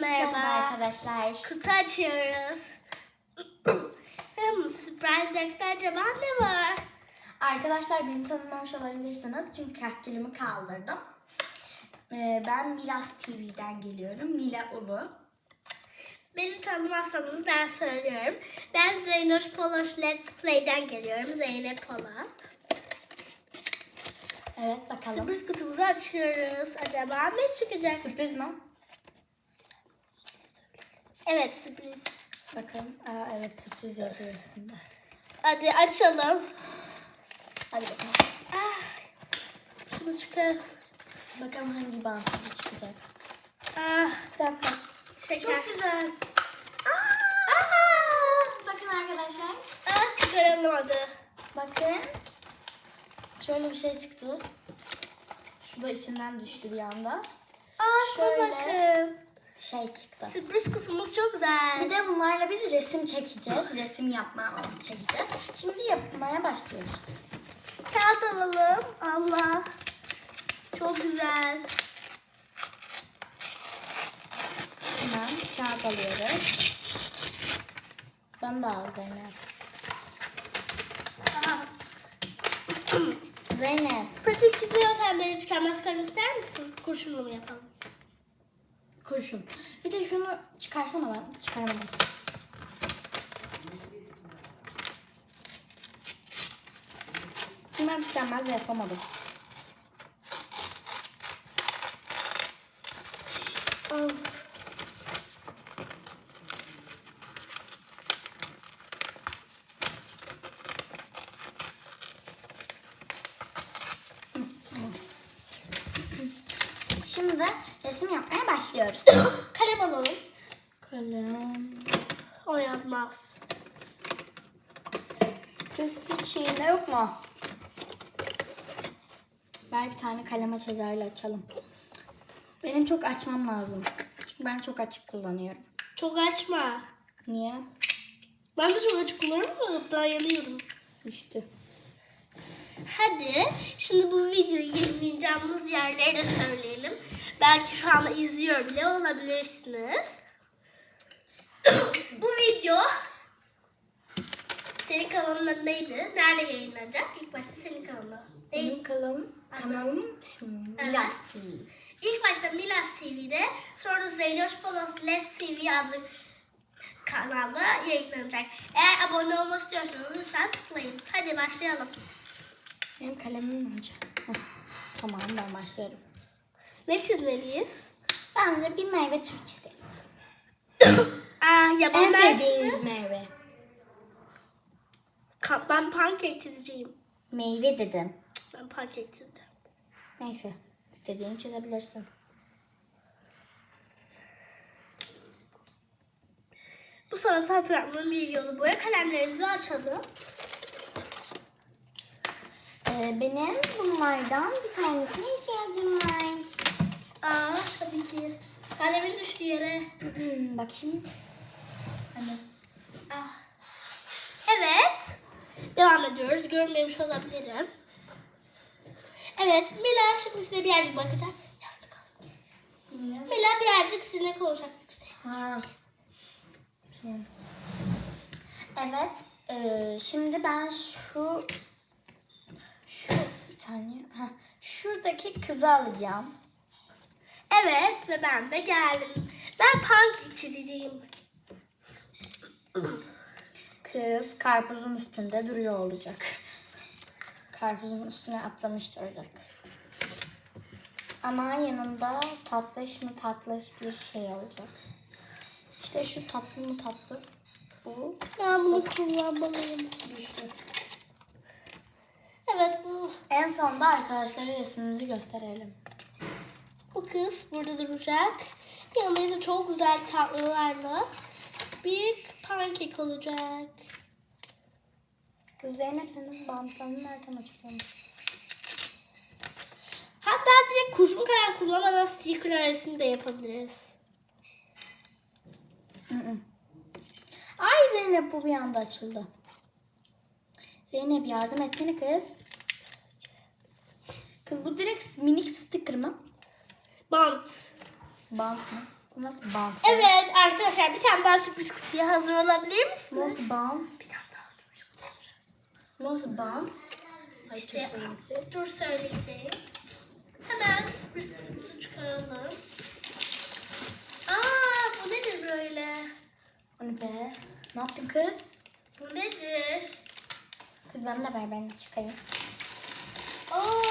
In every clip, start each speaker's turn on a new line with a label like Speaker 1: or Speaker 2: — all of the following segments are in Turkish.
Speaker 1: Merhaba.
Speaker 2: arkadaşlar.
Speaker 1: Kutu açıyoruz. Hmm, Surprise Box'ta acaba ne var?
Speaker 2: Arkadaşlar beni tanımamış olabilirsiniz çünkü kahkelimi kaldırdım. Ee, ben Milas TV'den geliyorum. Mila Ulu.
Speaker 1: Beni tanımazsanız ben söylüyorum. Ben Zeynoş Poloş Let's Play'den geliyorum. Zeynep Polat.
Speaker 2: Evet bakalım.
Speaker 1: Sürpriz kutumuzu açıyoruz. Acaba ne çıkacak?
Speaker 2: Sürpriz mi?
Speaker 1: Evet sürpriz.
Speaker 2: Bakalım. Aa, evet sürpriz yazıyor üstünde.
Speaker 1: Hadi açalım.
Speaker 2: Hadi bakalım.
Speaker 1: Ah, şunu çıkar.
Speaker 2: Bakalım hangi bantlı çıkacak.
Speaker 1: Ah,
Speaker 2: Bir dakika.
Speaker 1: şeker.
Speaker 2: Çok güzel.
Speaker 1: Aa,
Speaker 2: Bakın arkadaşlar.
Speaker 1: ah, çıkaralım hadi.
Speaker 2: Bakın. Şöyle bir şey çıktı. Şu da içinden düştü bir anda.
Speaker 1: Aa, şuna
Speaker 2: Şöyle.
Speaker 1: bakın.
Speaker 2: Şey çıktı.
Speaker 1: Sürpriz kutumuz çok güzel.
Speaker 2: Bir de bunlarla biz resim çekeceğiz. Resim yapma çekeceğiz. Şimdi yapmaya başlıyoruz.
Speaker 1: Kağıt alalım. Allah. Çok güzel.
Speaker 2: Hemen kağıt alıyoruz. Ben de al Zeynep.
Speaker 1: Aha.
Speaker 2: Zeynep.
Speaker 1: Pratik çizgi yöntemleri tükenmez kalem ister misin? Kurşunlu mu yapalım?
Speaker 2: Kurşun. Bir de şunu çıkarsana ben. Çıkaramadım. Ben tükenmez yapamadım.
Speaker 1: Al.
Speaker 2: Şimdi resim yapmaya başlıyoruz.
Speaker 1: Kalem alalım.
Speaker 2: Kalem.
Speaker 1: O yazmaz.
Speaker 2: Kız şeyinde yok mu? Ver bir tane kalem açacağıyla açalım. Benim çok açmam lazım. Çünkü ben çok açık kullanıyorum.
Speaker 1: Çok açma.
Speaker 2: Niye?
Speaker 1: Ben de çok açık kullanıyorum ama daha yanıyorum.
Speaker 2: Düştü.
Speaker 1: Hadi şimdi bu videoyu yayınlayacağımız yerleri de söyleyelim. Belki şu anda izliyor bile olabilirsiniz. bu video senin kanalın neydi? Nerede yayınlanacak? İlk başta senin kanalın.
Speaker 2: Benim kanalım, kanalım ismi
Speaker 1: Evet.
Speaker 2: Milas TV.
Speaker 1: İlk başta Milas TV'de sonra Zeynoş Polos Let's TV adlı kanalda yayınlanacak. Eğer abone olmak istiyorsanız lütfen tıklayın. Hadi başlayalım.
Speaker 2: Benim kalemim önce. Tamam ben başlıyorum.
Speaker 1: Ne çizmeliyiz?
Speaker 2: Bence bir meyve türü çizelim.
Speaker 1: Aa, yaban
Speaker 2: En sevdiğiniz meyve.
Speaker 1: Ka- Ben pankek çizeceğim.
Speaker 2: Meyve dedim.
Speaker 1: Ben pankek çizeceğim.
Speaker 2: Neyse. istediğini çizebilirsin.
Speaker 1: Bu sanatı hatırlatmanın bir yolu. Boya kalemlerimizi açalım.
Speaker 2: Ee, benim bunlardan bir tanesine ihtiyacım var.
Speaker 1: Aa, tabii ki. Kalemin düştü yere.
Speaker 2: Bakayım. Hani
Speaker 1: Ah. Evet. Devam ediyoruz. Görmemiş olabilirim. Evet. Mila şimdi size birazcık bakacak. Yastık al.
Speaker 2: Niye?
Speaker 1: Mila birazcık sizinle konuşacak.
Speaker 2: Ha. Evet. e, şimdi ben şu şu bir tane ha şuradaki kızı alacağım.
Speaker 1: Evet ve ben de geldim. Ben pankek çizeceğim.
Speaker 2: Kız karpuzun üstünde duruyor olacak. Karpuzun üstüne atlamış olacak. Ama yanında tatlış mı tatlış bir şey olacak. İşte şu tatlı mı tatlı. Bu
Speaker 1: Ben bunu kullanmalıyım.
Speaker 2: düştü.
Speaker 1: Evet bu.
Speaker 2: En sonda arkadaşlara resmimizi gösterelim.
Speaker 1: Bu kız burada duracak. Yanında da çok güzel tatlılarla bir pankek olacak.
Speaker 2: Kız Zeynep senin bantlarını nereden açıyorsun?
Speaker 1: Hatta direkt kurşun kalem kullanmadan sticker resim de yapabiliriz.
Speaker 2: Hı hı. Ay Zeynep bu bir anda açıldı. Zeynep yardım etsene kız. Kız bu direkt minik sticker mı?
Speaker 1: Bant.
Speaker 2: Bant mı? Bu nasıl bant?
Speaker 1: Evet arkadaşlar bir tane daha sürpriz kutuya hazır olabilir misiniz?
Speaker 2: Nasıl bant?
Speaker 1: Bir tane daha sürpriz kutu yapacağız.
Speaker 2: Nasıl bant?
Speaker 1: İşte dur söyleyeceğim. Hemen sürpriz kutumuzu çıkaralım. Aa bu nedir böyle?
Speaker 2: O ne be? Ne yaptın kız?
Speaker 1: Bu nedir?
Speaker 2: Kız ver ben de çıkayım.
Speaker 1: Aa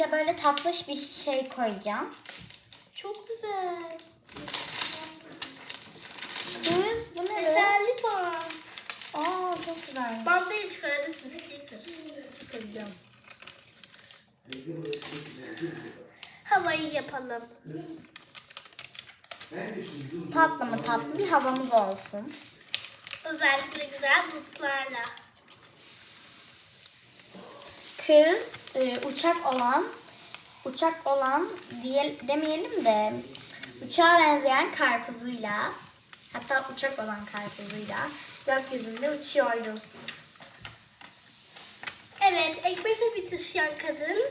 Speaker 2: de böyle tatlış bir şey koyacağım.
Speaker 1: çok güzel.
Speaker 2: Kız bu ne?
Speaker 1: Eserli bant.
Speaker 2: Aa çok güzel.
Speaker 1: Bant değil çıkarabilirsin sticker.
Speaker 2: Çıkaracağım.
Speaker 1: Havayı yapalım.
Speaker 2: Tatlı mı tatlı bir havamız olsun.
Speaker 1: Özellikle güzel bulutlarla.
Speaker 2: Kız e, uçak olan uçak olan diye, demeyelim de uçağa benzeyen karpuzuyla hatta uçak olan karpuzuyla gökyüzünde uçuyordu.
Speaker 1: Evet, ekmeğe bitişen kadın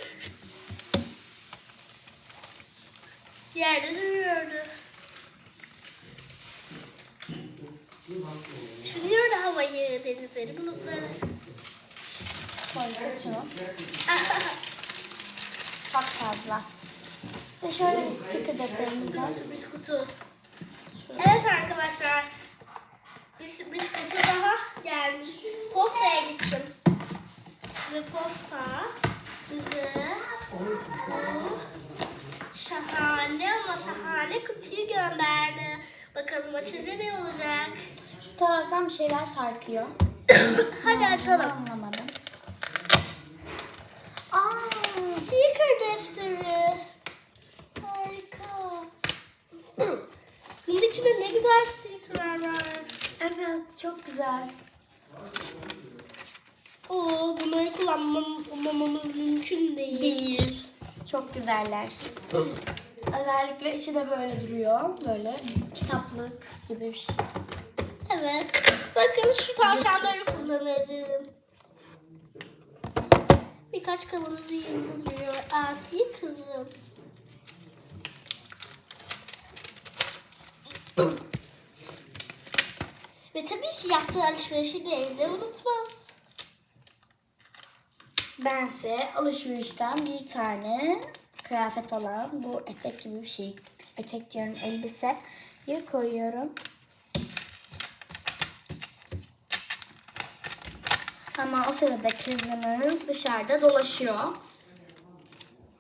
Speaker 1: yerde duruyordu. Düşünüyordu havayı, denizleri, bulutları.
Speaker 2: Koyacağız şunu. Çok fazla. Ve şöyle bir sticker defterimiz var.
Speaker 1: sürpriz kutu. Evet arkadaşlar, bir sürpriz kutu daha gelmiş. Postaya gittim. Ve posta bize bu şahane ama şahane kutuyu gönderdi. Bakalım açınca ne olacak?
Speaker 2: Şu taraftan bir şeyler sarkıyor.
Speaker 1: Hadi açalım.
Speaker 2: Anlamadım. Aa,
Speaker 1: Sticker defteri. Harika. Bunun içinde ne güzel stickerlar var.
Speaker 2: evet çok güzel.
Speaker 1: Oo, bunları kullanmamamız mümkün değil.
Speaker 2: Değil. Çok güzeller. Özellikle içi de böyle duruyor. Böyle kitaplık gibi bir şey.
Speaker 1: Evet. Bakın şu tavşanları kullanırım. Birkaç kavanozu yanında duruyor. Asi kızım. Ve tabii ki yaptığı alışverişi de evde unutmaz.
Speaker 2: Bense alışverişten bir tane kıyafet olan bu etek gibi bir şey. Etek diyorum elbise. Bir koyuyorum. Ama o sırada kızımız dışarıda dolaşıyor.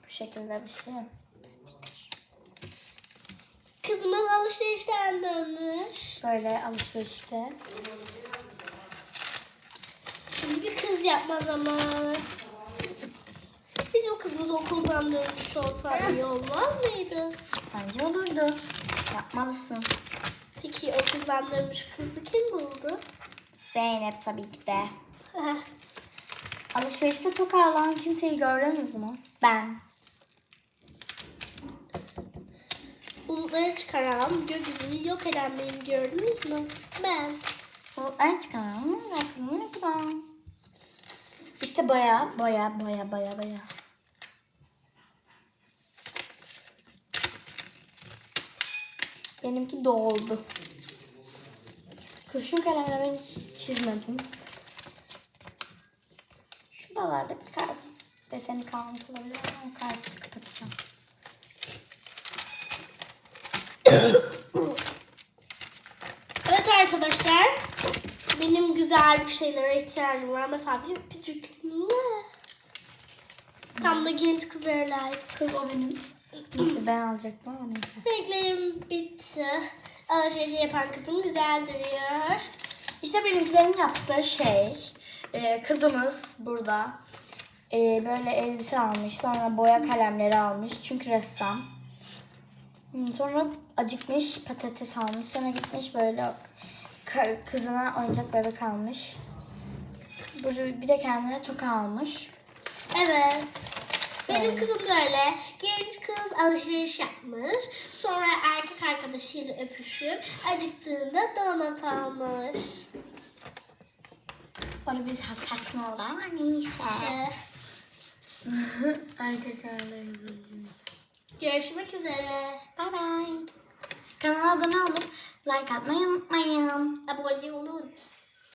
Speaker 2: Bu şekilde bir şey. Sticker.
Speaker 1: Kızımız alışverişten dönmüş.
Speaker 2: Böyle alışverişte.
Speaker 1: Şimdi bir kız yapma zamanı. Bizim kızımız okuldan dönmüş olsa iyi olmaz mıydı?
Speaker 2: Bence olurdu. Yapmalısın.
Speaker 1: Peki okuldan dönmüş kızı kim buldu?
Speaker 2: Zeynep tabii ki de.
Speaker 1: Heh,
Speaker 2: Alışverişte toka alan kimseyi gördünüz mü? Ben.
Speaker 1: Bulutları çıkaran, gökyüzünü yok eden benim gördünüz mü? Ben.
Speaker 2: Bulutlar çıkalım. Bakalım ne kadar. İşte baya baya baya baya baya. Benimki doldu. Kurşun kalemle ben hiç çizmedim. Şuralarda bir kalp deseni kalmış olabilir ama o kalbi kapatacağım.
Speaker 1: Evet arkadaşlar. Benim güzel bir şeylere ihtiyacım var. Mesela bir öpücük. Tam da genç kızlara layık.
Speaker 2: Kız o benim. Neyse ben alacaktım ama neyse.
Speaker 1: Renklerim bitti. Alışverişi yapan kızım güzel duruyor.
Speaker 2: İşte benimkilerin yaptığı şey. E, kızımız burada e, böyle elbise almış. Sonra boya kalemleri almış. Çünkü ressam. Hmm, Sonra acıkmış patates almış. Sonra gitmiş böyle kızına oyuncak bebek almış. Bir de kendine toka almış.
Speaker 1: Evet. Benim kızım böyle genç kız alışveriş yapmış. Sonra erkek arkadaşıyla öpüşüp acıktığında donat almış.
Speaker 2: Sonra bir saçma oldu ama neyse. Erkek arkadaşıyla.
Speaker 1: görüşmek üzere.
Speaker 2: Bye bye. Kanala abone olup like atmayı unutmayın.
Speaker 1: Abone